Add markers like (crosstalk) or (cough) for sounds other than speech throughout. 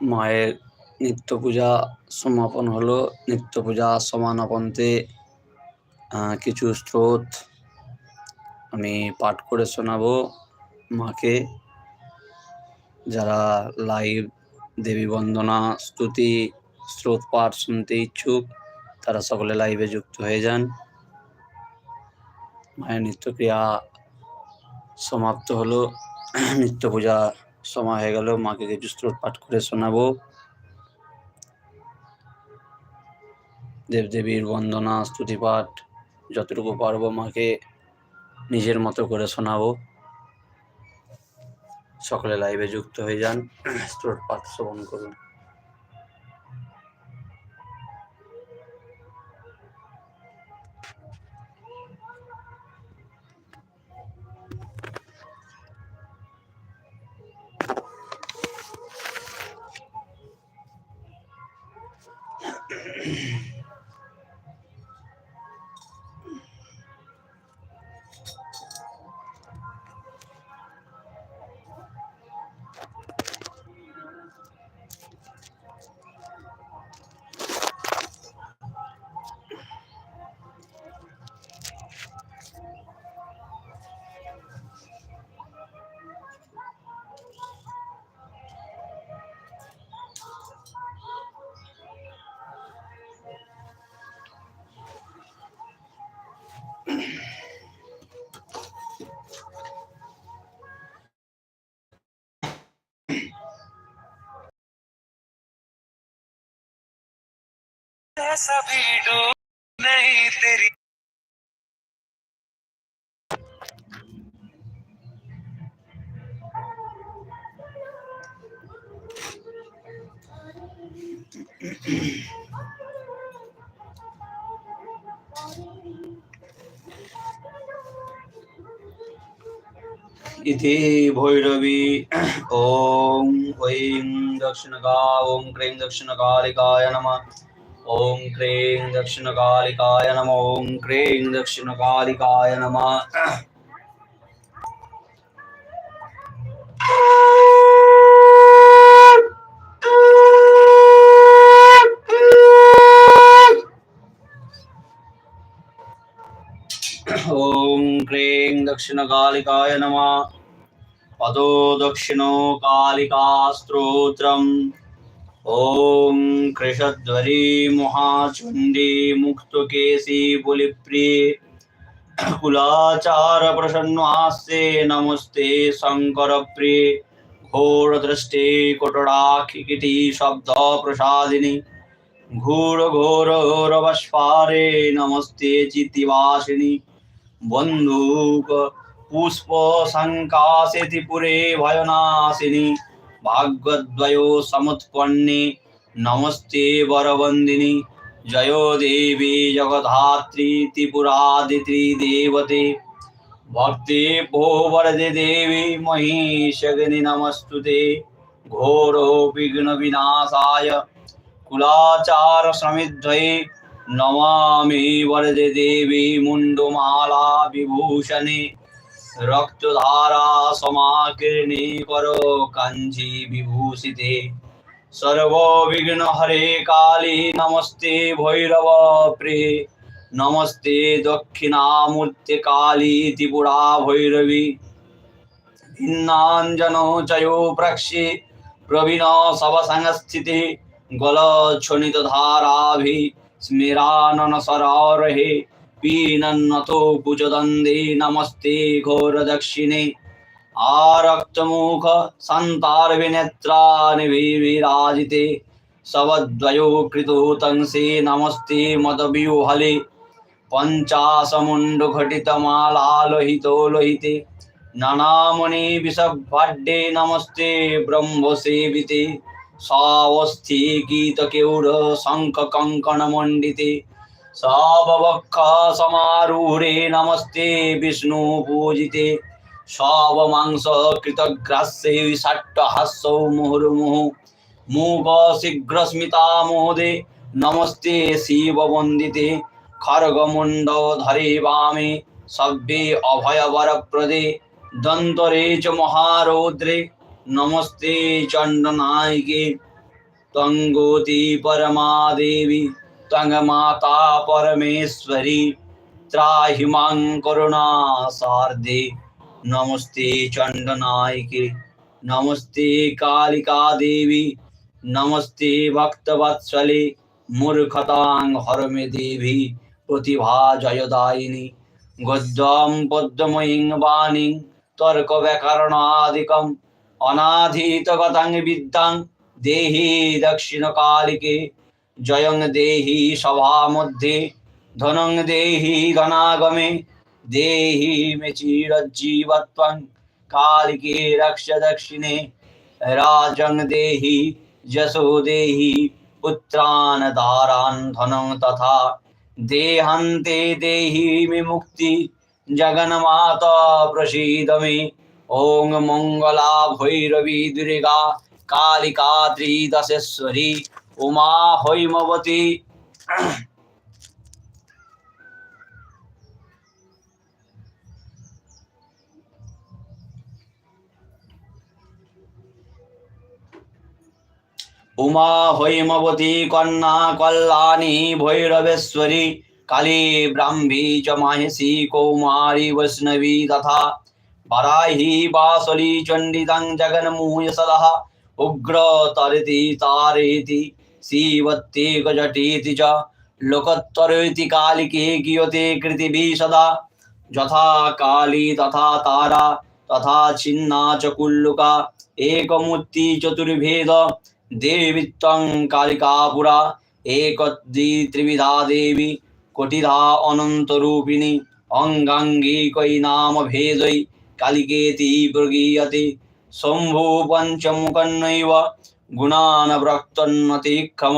মায়ের নিত্য পূজা সমাপন হলো। নিত্য পূজা সমানাপন্তে কিছু স্রোত আমি পাঠ করে শোনাবো মাকে। যারা লাইভ দেবী বন্দনা স্তুতি, স্রোত পাঠ শুনতে ইচ্ছুক, তারা সকলে লাইভে যুক্ত হয়ে যান। মায়ের নিত্যক্রিয়া সমাপ্ত হলো। নিত্য পূজা সময় হয়ে গেল, মাকে কিছু স্ত্রোত পাঠ করে শোনাবো। দেবদেবীর বন্দনা স্তুতি পাঠ যতটুকু পারব মাকে নিজের মতো করে শোনাবো। সকলে লাইভে যুক্ত হয়ে যান। (clears throat) স্ত্রোত পাঠ শ্রবণ করুন। ऐसा भी डूब नहीं तेरी। इति भैरवी ॐ ऐं दक्षिणका ॐ क्रीं दक्षिणकालिकाय नमः। ఓం క్రీం దక్షిణకాళికాయ నమ. ఓం క్రీం దక్షిణకాళికాయ నమ. ఓం క్రీం దక్షిణకాళికాయ నమ. పదో దక్షిణో కాళికాస్త్రోత్రం ॐ कृषध्वरी महाचुण्डी मुक्तकेशी बुलिप्रिये कुलाचारप्रसन्नास्ये नमस्ते शङ्करप्रिये घोरदृष्टे कोटडाखिकिटी शब्दप्रसादिनि घोरघोरवस्पारे नमस्ते चित्तिवासिनि बन्धुक पुष्पशङ्कासेतिपुरे भयनाशिनि ভাগ্যদ্বয় সমুৎপন্নে নমস্তে বরবন্দিনী জয় দেবী জগধাত্রী ত্রিপুরাদিত্রী দেবতে ভক্তি ভো বরদে দেবী মহিষগ্নি নমস্তুতে ঘোর বিঘ্ন বিনাশায় কুলাচার সমিদ্ধয়ে নমামি বরদে দেবী মুন্ডমালা বিভূষণে রক্তধারা সমাকীর্ণী কর কাঞ্জি বিভূষিতে। সর্ববিঘ্ন হরে কালী, নমস্তে ভৈরব প্রে। নমস্তে দক্ষিণামূর্তে কালী, ত্রিপুরা ভৈরবী। ভিন্নাঞ্জন চয়ো প্রক্ষে প্রবীণ সব সংস্থিতে ধারাভি স্মিরানন সরহে पीनन्नतो भुजदन्दे नमस्ते घोरदक्षिणे आरक्तमुख सन्तार्विनेत्रानिभिराजिते सवद्वयो कृतो तंसे नमस्ते मदव्यूहले पञ्चासमुण्डघटितमालालोहितो लोहिते ननामणि विषभाड्ये नमस्ते ब्रह्मसेविते सावस्थी गीतकेौर शङ्खकङ्कणमण्डिते सवक्ष समारूढे नमस्ते, विष्णु पूजिते। सवमांस कृतग्रास्यै षट्टहास्यौ मुहुर्मुहुः। मूकशीघ्रस्मितामोदे नमस्ते शिववन्दिते। खर्गमुण्डधरे वामे सव्ये अभयवरप्रदे। दंतरे च महारौद्रे, नमस्ते चण्डनायिके। तङ्गोति परमा देवी त्वङ्गमाता परमेश्वरी, त्राहि माँ करुणा सार्धे नमस्ते चण्डनायके नमस्ते कालिका देवी, नमस्ते भक्तवत्सले, मूर्खतां हरमे देवी, प्रतिभा जयदायिनी। गद्यं पद्मयीं वाणीं तर्कव्याकरणादिकम् अनाधीतगतं विद्यां देहि दक्षिणकालिके জয়ং দেহি সভা মধ্যে, ধনং দেহি গণাগমে, দেহি মে চিরজ্জীবত্বং কালিকে রক্ষ দক্ষিণে রাজং দেহি যশো দেহি পুত্রান দারান ধনং তথা, দেহান্তে দেহি মে মুক্তি জগন্মাতা প্রসীদ মে ওং মঙ্গলা ভৈরবী দুর্গা কালিকা ত্রিদশেশ্বরী उमा হৈমবতী উমা হৈমবতী কন্যা কল্যাণী ভৈরবেশ্বরী কালী ব্রাহ্মী চ মাহেশী কৌমারী বৈষ্ণবী তথা বারাহি বাসলি চণ্ডিতাং জগন্মূয় সদः উগ্র তরিতি তারেতি सीवत्ते गजटेति च लोकत्वरेति कालिके कियते कृतिभिः सदा यथा काली तथा तारा तथा छिन्ना च कुल्लुका एकमुत्ति चतुर्भेद देवित्वं कालिका पुरा एकद्वी त्रिविधा देवी कोटिधा अनन्तरूपिणी अङ्गाङ्गिकै नाम भेदै कालिकेति प्रगीयते शम्भो पञ्चमुखन्नैव গুণান ব্রক্তন্নতিক্ষম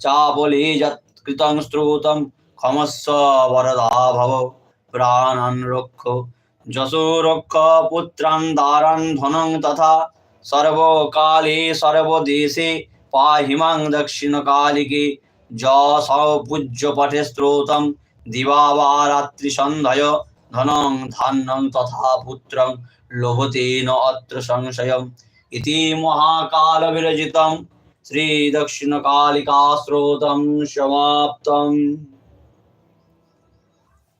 চাপলে যৎকৃতং শ্রোতম ক্ষমস্ব বরদা ভব প্রাণান রক্ষ যশো রক্ষ পুত্রান দারান ধনং তথা সর্বকালে সর্বদেশে পাহিমাং দক্ষিণকালিকে যশ পূজ্য পঠে স্ত্রোতম দিবা বা রাত্রি সন্ধ্যয় ধনং ধান্যং তথা পুত্রং লোভতে ন অত্র সংশয়ম इति महाकाल विरचित श्री दक्षिण कालिका स्रोत समाप्तम्।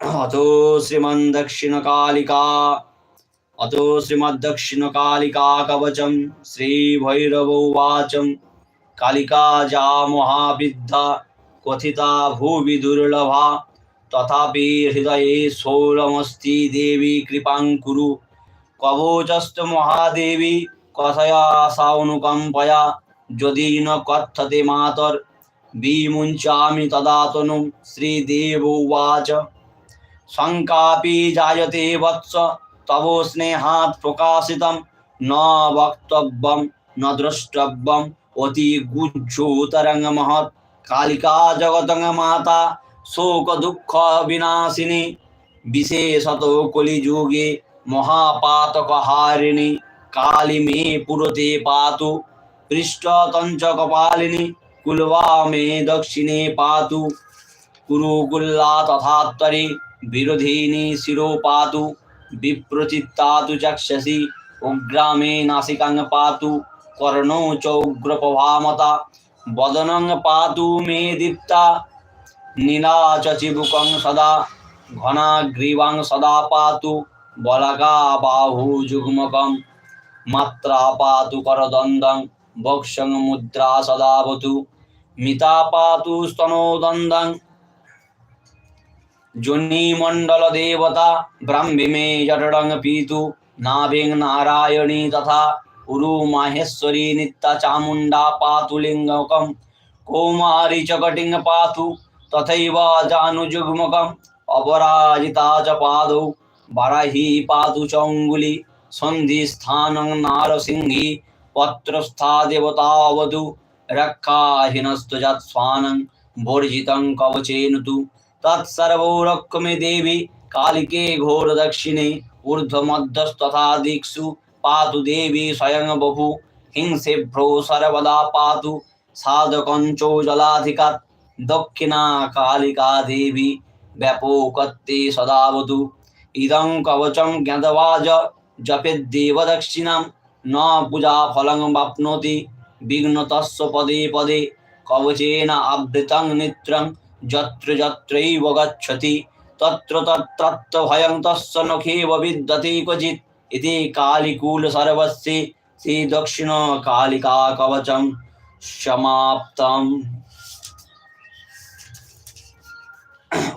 अतो श्रीमन्दक्षिणकालिका अतो श्रीमदक्षिण कालिका कवचम श्री भैरव उवाचं कालिका जा महाविद्या क्वथिता भुवि दुर्लभा। तथापि हृदय सोलमस्ती देवी, कृपां कुरु। कवोचस्त महादेवी কথায়া সানুকম্পয়া যদি ন কথতে মাতর, বিমুঞ্চামি তদাতনু শ্রীদেব উচ শঙ্কাপি জায়তে বৎস, তব স্নেহাৎ প্রকাশিতম, ন বক্তব্যম, ন দ্রষ্টব্যম, অতি গুজ্জোতরঙ্গ মহৎ, কালিকা জগতঙ্গ মাতা, শোক দুঃখ বিনাশিনী, বিশেষত কলিযুগে মহাপাতক হারিণী কালী মে পুরতে পাতু পৃষ্ঠতঞ্চ কপালিনী কুলবা মে দক্ষিণে পাতু কুরুকুল্লা তথাত্তরে বিরোধিনী শিরোপাতু বিপ্রচিত্তাতু চক্ষসি উগ্রামে নাসিকাং পাতু কর্ণৌ চ উগ্রপ্রভামতা বদনং পাতু মে দীপ্তা নীলা চ চিবুকং সদা ঘনাগ্রীবাং সদা পাতু বলাকা বাহু যুগ্মকম মাত্রা পাতু করদন্দং বক্ষং মুদ্রা সদাবতু মিতা পাতু স্তনোদন্দং যোনিমণ্ডল দেবতা ব্রাহ্মী জটডং পীতু, নাভিং নারায়ণী তথা উরু মাহেশ্বরী নিত্যা চামুণ্ডা পাতু লিঙ্গকম, কৌমারী চ কটিং পাতু তথৈব জানুযুগ্মকম, অপরাজিতা চ পাদৌ, বারাহি পাতু চ অঙ্গুলি সন্ধিস্থানং নারসিংহী পত্রস্থা দেবতাবধূ রক্ষাহীনস্তু যৎস্বানং বর্জিतं কবচেনুতু তৎসর্বৌ রক্ষ মে দেবী কালিকে ঘোর দক্ষিণে ঊর্ধ্বমধ্যস্তথা দিক্ষু পাতু দেবী স্বয়ং বভু হিংসেভ্রো সর্বদা পাতু সাধকঞ্চো জলাধিকাত দক্ষিণা কালিকা দেবী ব্যাপকত্বে সদাবতু ইদং কবচম জ্ঞাতবাজ জপেদ্দেব দক্ষিণাম ন পূজা ফলং বাপ্নোতি বিঘ্নতস্য পদে পদে কবচেন আবৃতং নিত্রং যত্র যত্রৈব গচ্ছতি তত্র তত্রত্র ভয়ং তস্য নখেব বিদ্যতে ক্বচিৎ ইতি কালিকুল সর্বস্যে শ্রী দক্ষিণ কালিকা কবচম সমাপ্তম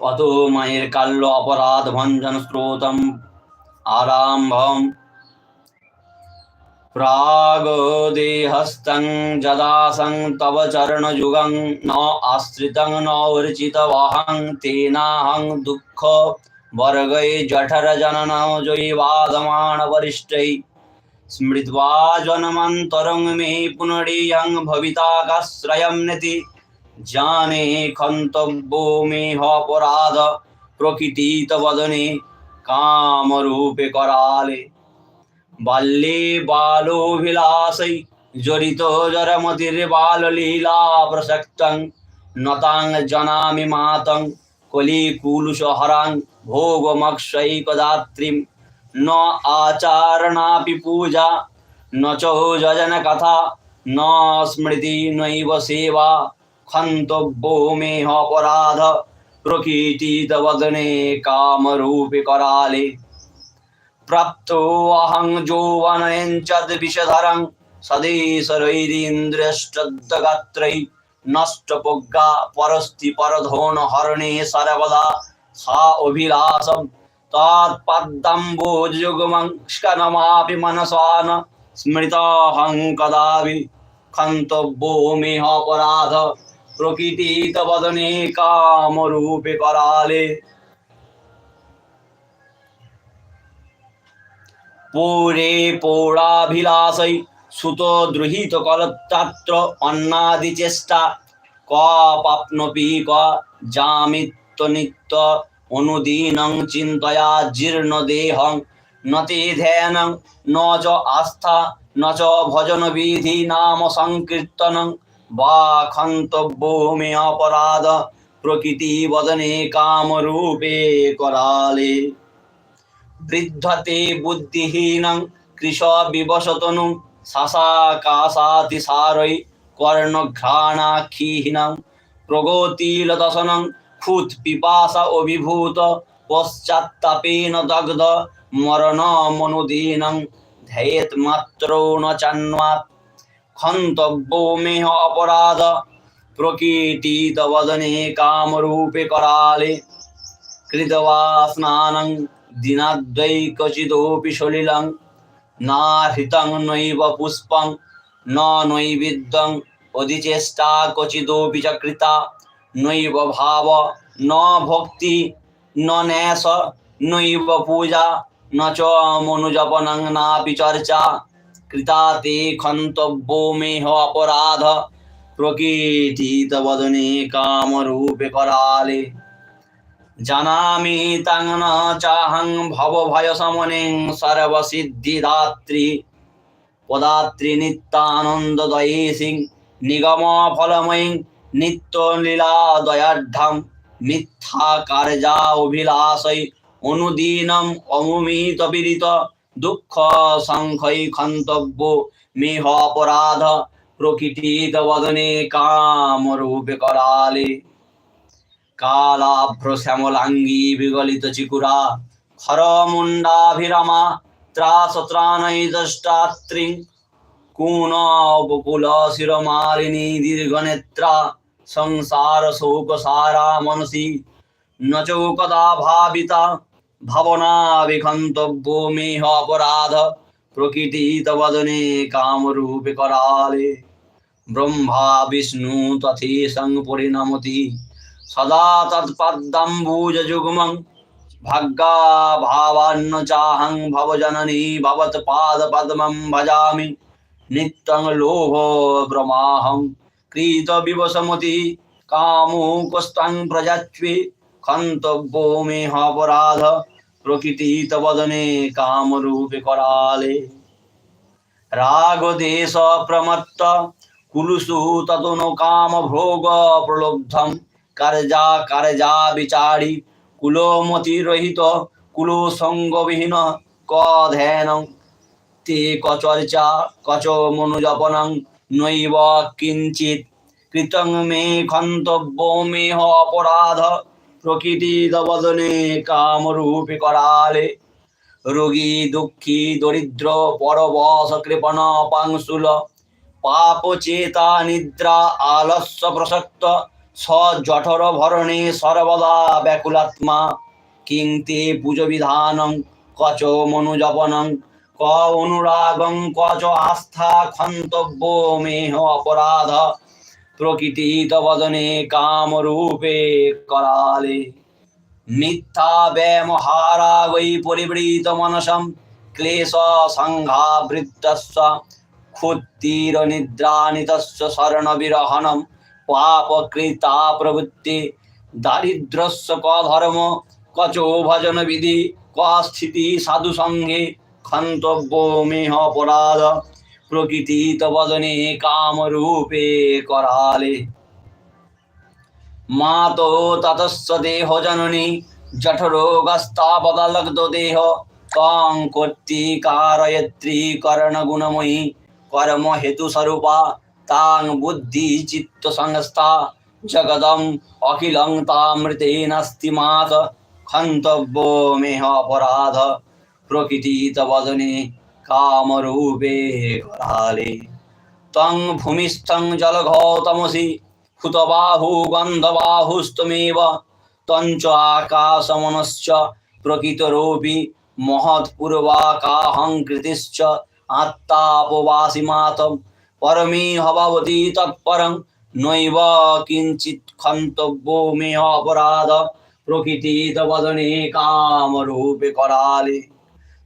অত মায়ের কাল্য অপরাধ ভঞ্জন স্রোতম आरम्भम्। प्रागोदेहस्तं जदासं तव चरणयुगं न आश्रितं न वर्चितवाहं तेनाहं दुःख वर्गै जठरजननौ जयीवादमाणवरिष्ठै स्मृत्वा जन्मन्तरं मे पुनरीयं भविताकाश्रयं नेति। जाने खन्तव्यो मेऽपराध प्रकृतितवदने কামরূপে করালে বাল্যে বালোভিলাসৈ জড়িত জরমতির বাললীলা প্রসক্তং, নতাং জনামি মাতং কলিকুলুষহরাং ভোগমক্ষৈকদাত্রিম। ন আচারণাপি পূজা, ন চজন কথা ন স্মৃতি নৈব সেবা ক্ষন্তব্য মেহ অপরাধ। প্রকীর্তিতবদনে কামরূপে করালে। প্রাপ্ত অহং যৌবনয়ঞ্চদ বিষধরং সদেশরৈরিন্দ্রষ্টদ্গাত্রৈ নষ্ট প্রজ্ঞা পরস্তি পরধোন হরণে সর্বদা সা অভিলাষম তৎপদ্মম্বোজুগমস্কনমাপি মনসা ন স্মৃতহং কদাপি ক্ষন্তব্যো মেহ অপরাধ। প্রকৃতি তবদনে কামরূপে করালে পৌরে পৌরাভিলাষই সুত দ্রোহিত করত্রাত্র অন্নাদি চেষ্টা। ক পাপনপি ক জামিত্ব নিত্য অনুদিনং চিন্তয়া জীর্ণ দেহং। নতি ধ্যানং, ন চ আস্থা, ন চ ভজন বিধি নাম সংকীর্তনং। বা ক্ষন্তব্যো মে অপরাধ প্রকৃতি বদনে কামরূপে করালে বৃদ্ধতে বুদ্ধিহীনং কৃষ বিবশতনু শাসাকাশাতিসারৈ কর্ণঘ্রাণাক্ষীহীনং প্রগতিলদশনং ক্ষুত পিপাসা অভিভূত পশ্চাত্তাপেন দগ্ধ মরণমনুদীনং ধ্যায়েত মাত্রো ন ক্ষন্তব্যো মেহ অপরাধ প্রকৃতিতবদনে কামরূপে করালে কৃতবা স্নানং দিনাদ্বৈকচিদপি সলিলং নাহৃতং নৈব পুষ্পং ন নৈবেদ্যং অধিচেষ্টা কচিদপি চ কৃতা নৈব ভাব ন ভক্তি ন ন্যাস নৈব পূজা ন চ মনুজপনং নাপি চর্চা কৃতা তে ক্ষন্তব্যো মেহ অপরাধ প্রকৃতিতবদনে কামরূপে করালে জানামি তাং ন চাহং ভব ভয় সমনিং সর্বসিদ্ধিদাত্রী পদাত্রী নিত্যানন্দদয়ী সিং নিগম ফলময়ী নিত্য লীলা দয়াঢ্যম মিথ্যা কার্যা অভিলাষৈ অনুদীনম অমুমিত পীড়িত দুঃখ সংখ্যৈ ক্ষন্তব্য মেহ অপরাধ প্রকৃতিত বদনে কামরূপে করালে। কালাভ্র শ্যামলাঙ্গী বিগলিত চিকুরা খরমুণ্ডাভিরমা ত্রাস ত্রাণৈ দ্রষ্টাত্রী কুণ বকুল শিরমালিনী দীর্ঘনেত্রা সংসার শোক সারা মনসি ন চৌকদা ভাবিতা ভাবনা বিক্ষন্তব্য মেহ অপরাধ প্রকৃতিত বদনে কামরূপে করালে। ব্রহ্মা, বিষ্ণু তথেশং পরিণমতি। সদা তৎপদ্মম্বুজযুগ্মং ভাগ্যা ভাবান্ন চাহং ভবজননী ভবত পাদ পদ্মম ভজামি। নিত্যং লোভ প্রমাহং কৃত বিবসমতি কামুকস্তং প্রজাচ্বে ক্ষন্তব্যো মে অপরাধ প্রকৃতিত বদনে কামরূপে করালে। রাগ দেশ প্রমত্ত, কুলুষু ততনো কাম ভোগ প্রলব্ধম। কার্যা কার্যা বিচারি কুলমতি রহিত কুল সঙ্গবিহীন ক ধ্যান তে কচর্চা কচ মনুজপনং নৈব কিঞ্চিত কৃতং মে ক্ষন্তব্য মেহ অপরাধ। প্রকৃতি বদনে কামরূপে করালে। রোগী দুঃখী, দরিদ্র, পরবশ, কৃপণ, পাংশুল পাপ চেতা নিদ্রা, আলস্য, প্রসক্ত স জঠর ভরণে সর্বদা ব্যাকুলাত্মা। কিং তে পুজ বিধানং কচ মনুজপনং, ক অনুরাগং, কচ আস্থা ক্ষন্তব্য মেহ অপরাধ। প্রকৃতি বদনে কামরূপে করালে। মিথ্যা ব্যমহারাগৈ পরিবৃত মনসম ক্লেশ সংঘাবৃত্তস্য ক্ষুত্তির নিদ্রানিতস্য শরণ বিরহণম পাপকৃতা প্রবৃত্তি দারিদ্রস্য ক ধর্ম কচো ভজন বিধি ক স্থিতি সাধু সঙ্গে ক্ষন্তব্য মেহ অপরাধ। প্রকৃতি বদনে কামরূপে করালে। মাতো ততস্য দেহ জননী জঠরোগস্তাবদলগ্ধ দেহ তং কর্তি কারয়ত্রী কর্ণ গুণময়ী কর্ম হেতু স্বরূপা তাং বুদ্ধি চিত্ত সংস্থা জগদম অখিলং তামৃতে নাস্তি মাত, ক্ষন্তব্য মেহ অপরাধ। প্রকৃতি বদনে কামরূপে করালে তং ভূমিস্থং জলঘৌতমসি হুতবাহু গন্ধবাহুস্তমেব তঞ্চ আকাশমনশ্চ প্রকৃতরূপী মহৎপূর্বাকাহং কৃতিশ্চ আত্মাপবাসি মাতম পরমী হবাবতী তৎপরং নৈব কিঞ্চিৎ ক্ষন্তব্য মেহ অপরাধ প্রকৃতি বদনে কামরূপে করালে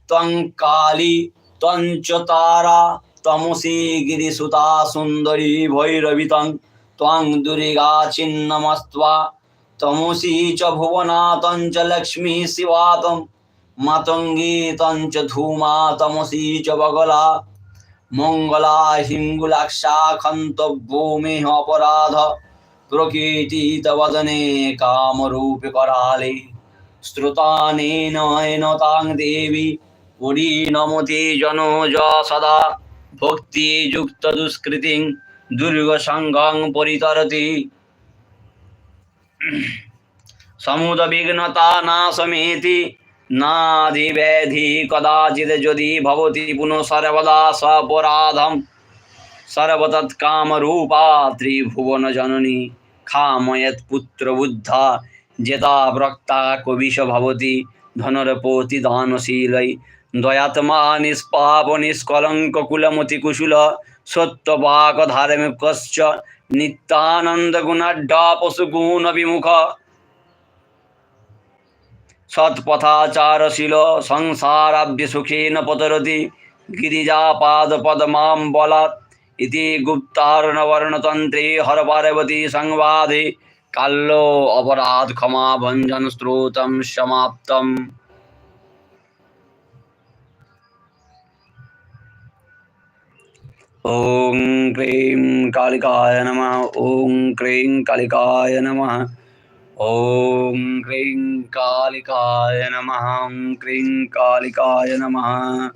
ত্বং কালী ত্বঞ্চ তারা তমসি গিরিসুতা সুন্দরী ভৈরবিতং ত্বং দুর্গা ছিন্নমস্ত্বা তমসি চ ভুবনাতং চ লক্ষ্মী শিবাতং মাতঙ্গী তঞ্চ ধূমা তমসি চ বগলা মঙ্গলা হিঙ্গুলাক্ষা ক্ষন্তব্য মেহ অপরাধ প্রকৃতি তবদনে কামরূপে করালে শ্রুতানেন দেবী পুরী নমতি জনজ সদা। ভক্তি যুক্ত দুষ্কৃতিং দুর্গ সংঘং পরিতরতি। সমুদ বিঘ্নতা না সমেতি নাদি ব্যাধি কদাচিৎ যদি ভবতি পুনঃ সর্বদা সপরাধম। সর্বতৎকামরূপা ত্রিভুবন জননী খাময়ৎ পুত্র বুদ্ধা যেতা ব্রক্তা কবিশ ভবতি। ধনরপতি দানশীलै দয়াত্মা নিষ্পাপ নিষ্কলঙ্ক কুলমতি কুশুল সত্যবাক ধার্মিকশ্চ নিত্যানন্দ গুণাঢ্য পশুগুণ বিমুখ সৎপথাচারশীল সংসারাভ্য সুখেন পতরতি গিরিজাপাদ পদ্মাম ইতি গুপ্তার্ণবর্ণতন্ত্রে হর পার্বতী সংবাদে কাল্য অপরাধ ক্ষমা ভঞ্জন স্ত্রোতম সমাপ্তম। ॐ क्रीं कालिकाय नमः, ॐ क्रीं कालिकाय नमः, ॐ क्रीं कालिकाय नमः, ॐ क्रीं कालिकाय नमः।